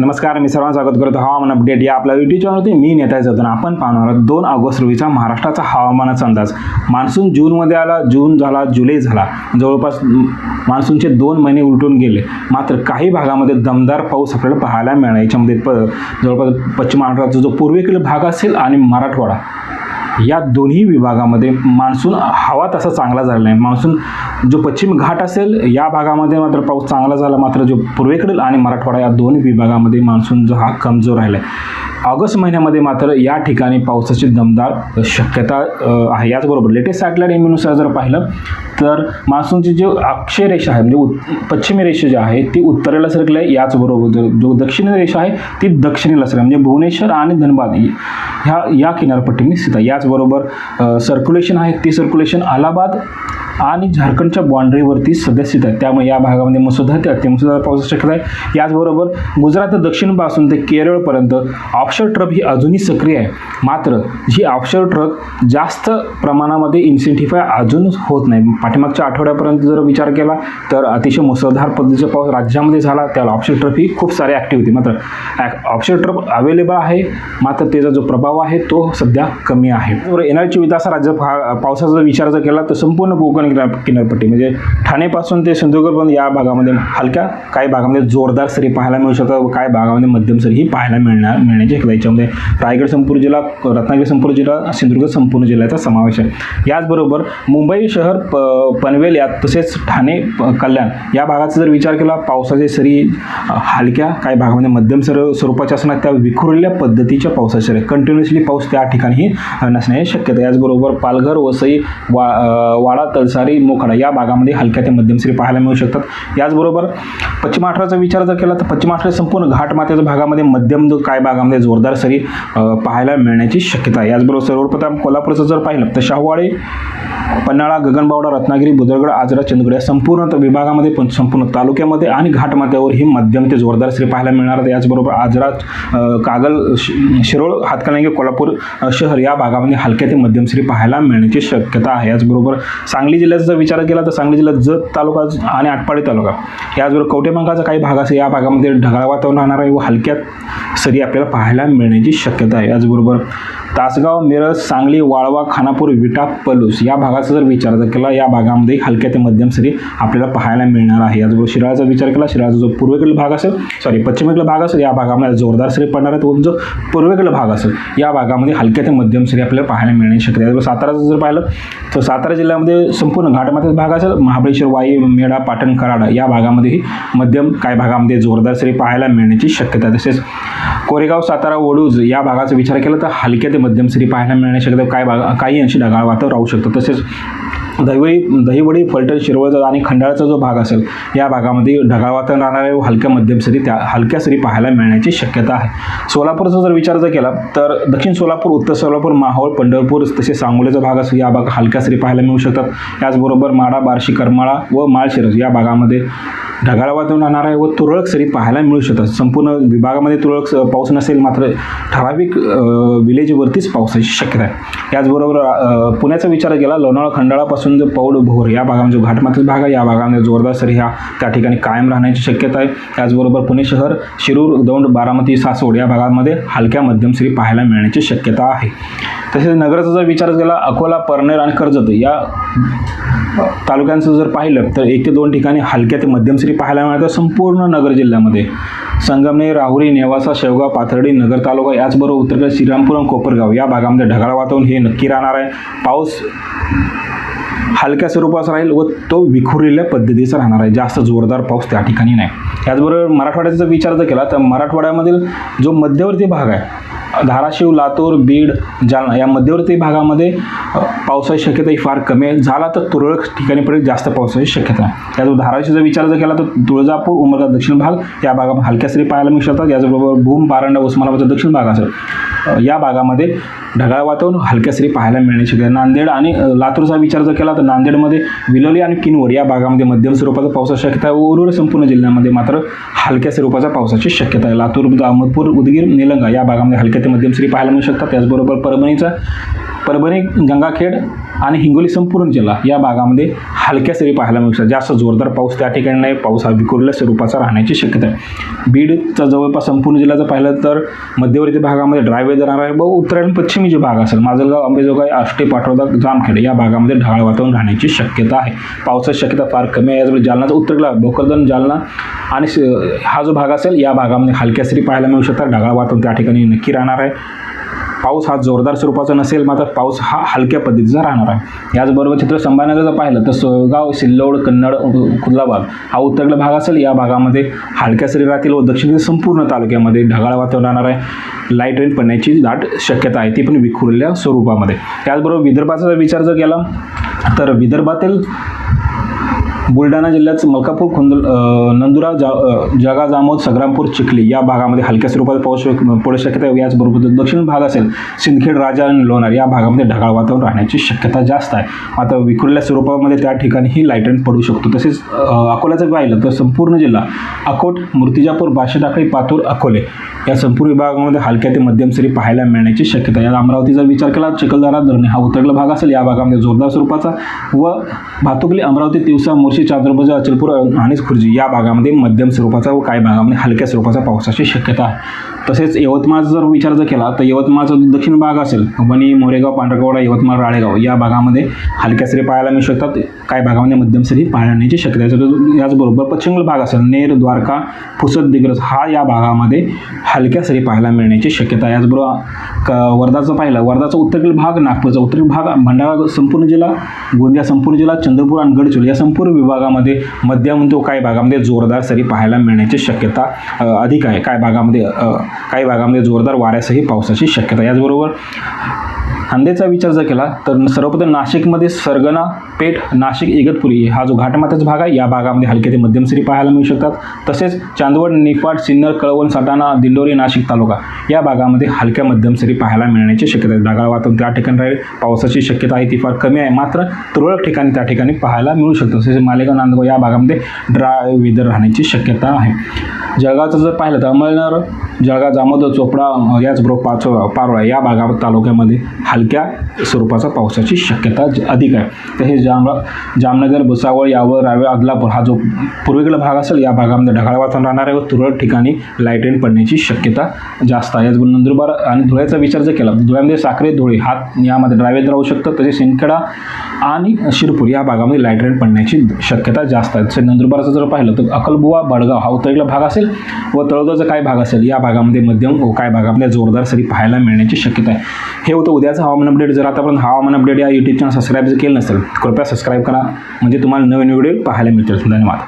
नमस्कार मी सर्वांना स्वागत करतो हवामान अपडेट या आपल्या युट्यूब चॅनलवरती मी नेता जातो आपण पाहणार आहोत दोन ऑगस्ट रोजीचा महाराष्ट्राचा हवामानाचा अंदाज. मान्सून जूनमध्ये आला जून झाला जुलै झाला. जवळपास मान्सूनचे दोन महिने उलटून गेले. मात्र काही भागामध्ये दमदार पाऊस आपल्याला पाहायला मिळणार याच्यामध्ये प जवळपास पश्चिम महाराष्ट्राचा जो पूर्वेकडील भाग असेल आणि मराठवाडा. या दोन्ही विभागामध्ये मान्सून हवा तसा चांगला झाला नाही मान्सून जो पश्चिम घाट असेल या भागामध्ये मात्र पाऊस चांगला झाला. मात्र जो पूर्वेकडील आणि मराठवाडा या दोन्ही विभागामध्ये मान्सून जो हा कमजोर राहिला आहे ऑगस्ट महिन्यामध्ये मात्र या ठिकाणी पावसाची दमदार शक्यता आहे. याचबरोबर लेटेस्ट सॅटेलाईट इम्युनुसार जर पाहिलं तर मान्सूनची जी अक्षय रेषा आहे म्हणजे पश्चिमी रेषा जी आहे ती उत्तरेला सरकली आहे. याचबरोबर जो जो दक्षिणी रेषा आहे ती दक्षिणेला सरकली म्हणजे भुवनेश्वर आणि धनबाद ह्या या किनारपट्टीने स्थित आहे. याचबरोबर सर्क्युलेशन आहे. ती सर्क्युलेशन अलाहाबाद आणि झारखंडच्या बाँड्रीवरती सध्या स्थित आहे. त्यामुळे या भागामध्ये मुसळधार ते अतिमुसळधार पावसाची शक्यता आहे. याचबरोबर गुजरात दक्षिणपासून ते केरळपर्यंत ऑफशोर ट्रक ही अजूनही सक्रिय आहे. मात्र ही ऑफशोर ट्रक जास्त प्रमाणामध्ये इन्सेंटिफाय अजून होत नाही. पाठीमागच्या आठवड्यापर्यंत जर विचार केला तर अतिशय मुसळधार पद्धतीचा पाऊस राज्यामध्ये झाला. त्याला ऑफशोर ट्रक ही खूप सारी ॲक्टिव्ह होती. मात्र ऑफशोर ट्रक अवेलेबल आहे. मात्र त्याचा जो प्रभाव आहे तो सध्या कमी आहे. बरोबर येणारची राज्य पावसाचा जर विचार जर केला तर संपूर्ण कोकण किनारपट्टी म्हणजे ठाणेपासून ते सिंधुदुर्गपर्यंत या भागामध्ये हलक्या काही भागामध्ये जोरदार सरी पाहायला मिळू शकतात व काही भागामध्ये मध्यम सरी ही पाहायला मिळणार मिळण्याची शक्यता याच्यामध्ये रायगड संपूर्ण जिल्हा रत्नागिरी संपूर्ण जिल्हा सिंधुदुर्ग संपूर्ण जिल्ह्याचा समावेश आहे. याचबरोबर मुंबई शहर प पनवेल यात तसेच ठाणे कल्याण या भागाचा जर विचार केला पावसाचे सरी हलक्या काही भागामध्ये मध्यम सर स्वरूपाच्या असणार त्या विखुरलेल्या पद्धतीच्या पावसाच्या सरी कंटिन्युअसली पाऊस त्या ठिकाणी नसण्याची शक्यता याचबरोबर पालघर वसई वा वाडा तळसा तलसारी मोखाडा या भागामध्ये हलक्या ते मध्यम सरी पाहायला मिळू शकतात. याचबरोबर पश्चिम महाराष्ट्राचा विचार जर केला तर पश्चिम महाराष्ट्र संपूर्ण घाटमात्याच्या भागामध्ये मध्यम काय भागामध्ये जोरदार सरी पाहायला मिळण्याची शक्यता आहे. याचबरोबर सर्वप्रथम कोल्हापूरचं जर पाहिलं तर शाहूवाळे पन्हाळा गगनबावडा रत्नागिरी बुदरगड आजरा चंदगड या संपूर्ण विभागामध्ये पण संपूर्ण तालुक्यामध्ये आणि घाटमाथ्यावर ही मध्यम ते जोरदार श्री पाहायला मिळणार आहे. याचबरोबर आजरा कागल शि- शिरोळ हातकणंगे कोल्हापूर शहर या भागामध्ये हलक्या ते मध्यम श्री पाहायला मिळण्याची शक्यता आहे. याचबरोबर सांगली जिल्ह्याचा जर विचार केला तर सांगली जिल्ह्यात जत तालुका आणि आटपाडी तालुका याचबरोबर कवटेमंगाचा काही भाग असेल या भागामध्ये ढगाळ वातावरण राहणार आहे व हलक्यात सरी आपल्याला पाहायला मिळण्याची शक्यता आहे. याचबरोबर तासगाव मिरज सांगली वाळवा खानापूर विटा पलूस या भागाचा जर विचार जर केला या भागामध्ये हलक्या ते मध्यम सरी आपल्याला पाहायला मिळणार आहे. याचबरोबर शिराळाचा विचार केला शिराळाचा जो पूर्वेकडील भाग असेल सॉरी पश्चिमेकडील भाग असेल या भागामध्ये जोरदार सरी पडणार आहेत. तो जो पूर्वेकडील भाग असेल या भागामध्ये हलक्या ते मध्यम सरी आपल्याला पाहायला मिळणे शक्य आहे. साताराचं जर पाहिलं तर सातारा जिल्ह्यामध्ये संपूर्ण घाटमाथ्याचा भाग असेल महाबळेश्वर वाई मेढा पाटण कराड या भागामध्येही मध्यम काही भागामध्ये जोरदार सरी पाहायला मिळण्याची शक्यता तसेच कोरेगाव सातारा वडूज या भागाचा विचार केला तर हलक्या ते मध्यम सरी पाहायला मिळण्याची शक्यता काय भाग काही अंशी ढगाळ वातावरण राहू शकतं. तसेच दहिवडी दहिवडी फलटण शिरवळचा आणि खंडाळाचा जो भाग असेल या भागामध्ये ढगाळ वातावरण राहणार व हलक्या मध्यम सरी त्या हलक्या सरी पाहायला मिळण्याची शक्यता आहे. सोलापूरचा जर विचार जर केला तर दक्षिण सोलापूर उत्तर सोलापूर माहोळ पंढरपूर तसेच सांगोलीचा भाग असेल या भाग हलक्या सरी पाहायला मिळू शकतात. याचबरोबर माडा बार्शी करमाळा व माळशिरस या भागामध्ये ढगाळ वातावरण राहणार आहे व तुरळक सरी पाहायला मिळू शकतात. संपूर्ण विभागामध्ये तुरळक पाऊस नसेल मात्र ठराविक विलेजवरतीच पावसाची शक्यता आहे. याचबरोबर पुण्याचा विचार केला लोणावळा खंडाळापासून जो पौड भोर. या भागामध्ये घाटमातील घाटमाथील भाग आहे या भागामध्ये जोरदार सरी ह्या त्या ठिकाणी कायम राहण्याची शक्यता आहे. त्याचबरोबर पुणे शहर शिरूर दौंड बारामती सासवड या भागामध्ये हलक्या मध्यम सरी पाहायला मिळण्याची शक्यता आहे. तसेच नगराचा जर विचार केला अकोला परनेर आणि कर्जत या तालुक्यांचं जर पाहिलं तर एक ते दोन ठिकाणी हलक्या ते मध्यम सरी पाहायला मिळतात. संपूर्ण नगर जिल्ह्यामध्ये संगमनेर राहुरी नेवासा शेवगाव पाथर्डी नगर तालुका याचबरोबर उत्तरकडे श्रीरामपुरम कोपरगाव या भागामध्ये ढगाळ वातावरण हे नक्की राहणार आहे. पाऊस हलक्या स्वरूपाचा राहील व तो विखुरलेल्या पद्धतीचा राहणार आहे. जास्त जोरदार पाऊस त्या ठिकाणी नाही. त्याचबरोबर मराठवाड्याचा जर विचार जर केला तर मराठवाड्यामधील जो मध्यवर्ती भाग आहे धाराशिव लातूर बीड जालना या मध्यवर्ती भागामध्ये पावसाची शक्यता ही फार कमी आहे. झाला तर तुरळक ठिकाणीपर्यंत जास्त पावसाची शक्यता आहे त्याचबरोबर धाराशिवचा विचार जर केला तर तुळजापूर उमरगा दक्षिण भाग या भागामध्ये हलक्या सरी पाहायला मिळू शकतात. याचबरोबर भूम पारंडा उस्मानाबादचा दक्षिण भाग असेल या भागामध्ये ढगाळ वातावरण हलक्या सरी पाहायला मिळण्याची शक्यता आहे. नांदेड आणि लातूरचा विचार जर केला तर नांदेडमध्ये विलोली आणि किनवड या भागामध्ये मध्यम स्वरूपाचा पावसाची शक्यता आहे. व संपूर्ण जिल्ह्यामध्ये मात्र हलक्या स्वरूपाचा पावसाची शक्यता आहे. लातूर अहमदपूर उदगीर निलंगा या भागामध्ये हलक्या ते मध्यम सरी पाहायला मिळू शकतात. त्याचबरोबर परभणीचा परभणी गंगाखेड आणि हिंगोली संपूर्ण जिल्हा या भागामध्ये हलक्या सरी पाहायला मिळू शकतात. जास्त जोरदार पाऊस त्या ठिकाणी नाही. पाऊस हा विखुरल्या स्वरूपाचा राहण्याची शक्यता आहे. बीडचा जवळपास संपूर्ण जिल्ह्याचं पाहिलं तर मध्यवर्ती भागामध्ये ड्राय वेदर आहे व उत्तर आणि पश्चिमी जे भाग असेल माजलगाव अंबेजोगाई आष्टे पाटोदा जामखेड या भागामध्ये ढगाळ वातावरण राहण्याची शक्यता आहे. पावसाची शक्यता फार कमी आहे. याचवेळी जालनाचा उत्तरेला भोकरदन जालना आणि स- हा जो भाग असेल या भागामध्ये हलक्या सरी पाहायला मिळू शकतात. ढगाळ वातावरण त्या ठिकाणी नक्की राहणार आहे. पाऊस हा जोरदार स्वरूपाचा नसेल मात्र पाऊस हा हलक्या पद्धतीचा राहणार आहे. याचबरोबर चित्र संभाजीनगर जर पाहिलं तर सोयगाव सिल्लोड कन्नड खुलदाबाद हा उत्तरेला भाग असेल. या भागामध्ये हलक्या सरी राहतील व दक्षिणेतील संपूर्ण तालुक्यामध्ये ढगाळ वातावरण राहणार आहे. लाइट रेन पडण्याची दाट शक्यता आहे ती पण विखुरलेल्या स्वरूपामध्ये. त्याचबरोबर विदर्भाचा जर विचार जर केला तर विदर्भातील बुलढाणा जिल्ह्यात मलकापूर खुंदल नंदुरा जा जगा जामोद संग्रामपूर चिखली या भागामध्ये हलक्या स्वरूपात पाऊस पडू शक्यता आहे. याचबरोबर दक्षिण भाग असेल सिंदखेड राजा आणि लोणार या भागामध्ये ढगाळ वातावरण राहण्याची शक्यता जास्त आहे. आता विखुरल्या स्वरूपामध्ये त्या ठिकाणीही लाइट पडू शकतो. तसेच अकोल्याचं पाहिलं तर संपूर्ण जिल्हा अकोट मूर्तिजापूर बाशेटाकळी पातूर अकोले या संपूर्ण विभागामध्ये हलक्या ते मध्यम सरी पाहायला मिळण्याची शक्यता आहे. यात अमरावतीचा विचार केला चिखलदरा धरणे हा उतरला भाग असेल या भागामध्ये जोरदार स्वरूपाचा व भातुकली अमरावती दिवसा मोर्चा मोर्शी चांद्रपूर अचलपूर आणि खुर्जी या भागामध्ये मध्यम स्वरूपाचा व काही भागामध्ये हलक्या स्वरूपाचा पावसाची शक्यता आहे. तसेच यवतमाळचा जर विचार जर केला तर यवतमाळचा दक्षिण भाग असेल वणी मोरेगाव पांढरकवाडा यवतमाळ राळेगाव या भागामध्ये हलक्या सरी पाहायला मिळू शकतात. काही भागामध्ये मध्यम सरी पाहण्याची शक्यता आहे. याचबरोबर पश्चिम भाग असेल नेर द्वारका पुसद दिग्रज हा या भागामध्ये हलक्या सरी पाहायला मिळण्याची शक्यता आहे. याचबरोबर क वर्धाचं पाहिलं वर्धाचा उत्तरेतील भाग नागपूरचा उत्तरेतील भाग भंडारा संपूर्ण जिल्हा गोंदिया संपूर्ण जिल्हा चंद्रपूर आणि गडचिरोली या संपूर्ण विभागामध्ये मध्यम तो काही भागामध्ये जोरदार सरी पाहायला मिळण्याची शक्यता अधिक आहे. काही भागामध्ये काही भागामध्ये जोरदार वाऱ्यासही पावसाची शक्यता याचबरोबर खांदेचा विचार जर केला तर सर्वप्रथम नाशिकमध्ये सरगना पेठ नाशिक इगतपुरी हा जो घाटमाथ्याचा भाग आहे या भागामध्ये हलके ते मध्यम सरी पाहायला मिळू शकतात. तसेच चांदवड निफाड सिन्नर कळवण साताना दिंडोरी नाशिक तालुका या भागामध्ये हलक्या मध्यम सरी पाहायला मिळण्याची शक्यता आहे. ढगाळ वातावरण त्या ठिकाणी राहील पावसाची शक्यता आहे ती फार कमी आहे मात्र तुरळक ठिकाणी त्या ठिकाणी पाहायला मिळू शकतं. तसेच मालेगाव नांदगाव या भागामध्ये ड्राय वेदर राहण्याची शक्यता आहे. जळगावचं जर पाहिलं तर अमळनेर जळगाव जामोदर चोपडा याचबरोबर पाचोळा पारोळा या भागा तालुक्यामध्ये हलक्या स्वरूपाचा पावसाची शक्यता ज- अधिक आहे. तसेच जाम जामनगर भुसावळ यावर रावे आदलापूर हा जो पूर्वेकडील भाग असेल या भागामध्ये ढगाळ वातावरण राहणार आहे व तुरळक ठिकाणी लाइट रेन पडण्याची शक्यता जास्त आहे. याचबरोबर नंदुरबार आणि धुळ्याचा विचार जर केला धुळ्यामध्ये साखरे धुळे हात यामध्ये ड्रायवेत राहू शकतं. तसेच सिंदखेडा आणि शिरपूर या भागामध्ये लाइट रेन पडण्याची शक्यता जास्त आहे. तसेच नंदुरबारचं जर पाहिलं तर अकलबुवा बडगाव हा उत्तरेला भाग असेल व तळोदाचा काय भाग असेल या भागामध्ये मध्यम व काय भागामध्ये जोरदार सरी पाहायला मिळण्याची शक्यता आहे. हे होतं उद्या उद्याचं हवामान अपडेट जर आतापर्यंत हवामान अपडेट या यूट्यूब चॅनल सबस्क्राईब जर केलं नसेल कृपया सबस्क्राईब करा. म्हणजे तुम्हाला नवीन व्हिडिओ पाहायला मिळतील. धन्यवाद.